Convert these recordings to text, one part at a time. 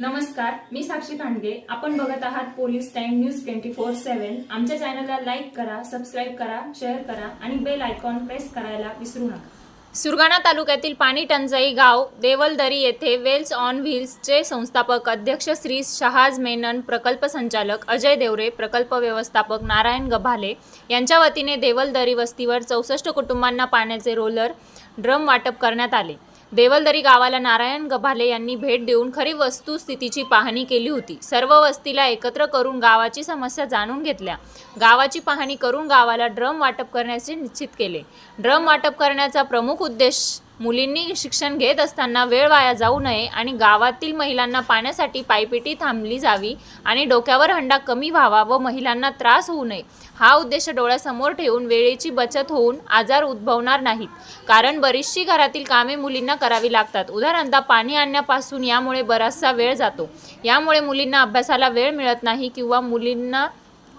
नमस्कार मी साक्षी खांडगे. आपण बघत आहात police time news twenty four seven आमच्या चॅनलला लाईक करा सबस्क्राईब करा शेअर करा आणि बेल आयकॉन प्रेस करायला विसरू नका. सुरगाणा तालुक्यातील पाणी टंचाई गाव देवलदरी येथे वेल्स ऑन व्हील्सचे संस्थापक अध्यक्ष श्री शहाज मेनन प्रकल्प संचालक अजय देवरे प्रकल्प व्यवस्थापक नारायण गभाले यांच्या वतीने देवलदरी वस्तीवर चौसष्ट कुटुंबांना पाण्याचे रोलर ड्रम वाटप करण्यात आले. देवलदरी गावाला नारायण गभाले यांनी भेट देऊन खरी वस्तुस्थितीची पाहणी केली होती. सर्व वस्तीला एकत्र करून गावाची समस्या जाणून घेतल्या. गावाची पाहणी करून गावाला ड्रम वाटप करण्याचे निश्चित केले. ड्रम वाटप करण्याचा प्रमुख उद्देश मुलींनी शिक्षण घेत असताना वेळ वाया जाऊ नये आणि गावातील महिलांना पाण्यासाठी पायपिटी थांबली जावी आणि डोक्यावर हंडा कमी व्हावा व महिलांना त्रास होऊ नये. हा उद्देश डोळ्यासमोर ठेवून वेळेची बचत होऊन आजार उद्भवणार नाहीत. कारण बरीचशी घरातील कामे मुलींना करावी लागतात. उदाहरणतः पाणी आणण्यापासून यामुळे बराचसा वेळ जातो. यामुळे मुलींना अभ्यासाला वेळ मिळत नाही किंवा मुलींना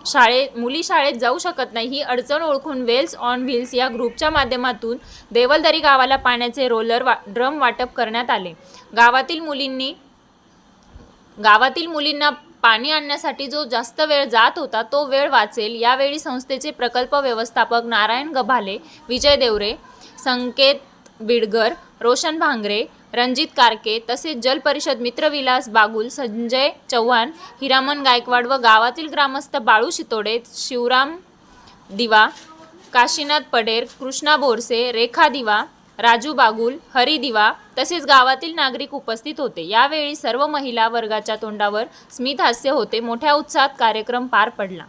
शाळे मुली शाळेत जाऊ शकत नाही ही अडचण ओळखून वेल्स ऑन व्हील्स या ग्रुपच्या माध्यमातून देवलदरी गावाला पाण्याचे रोलर वा ड्रम वाटप करण्यात आले. गावातील मुलींनी गावातील मुलींना पाणी आणण्यासाठी जो जास्त वेळ जात होता तो वेळ वाचेल. यावेळी संस्थेचे प्रकल्प व्यवस्थापक नारायण गभाले विजय देवरे संकेत बिडगर रोशन भांगरे रणजित कारके तसेच जल परिषद मित्रविलास बागुल संजय चव्हाण हिरामन गायकवाड व गावातील ग्रामस्थ बाळू शितोडे शिवराम दिवा काशीनाथ पडेर कृष्णा बोरसे रेखा दिवा राजू बागुल हरी दिवा तसेच गावातील नागरिक उपस्थित होते. यावेळी सर्व महिला वर्गाच्या तोंडावर स्मित हास्य होते. मोठ्या उत्साहात कार्यक्रम पार पडला.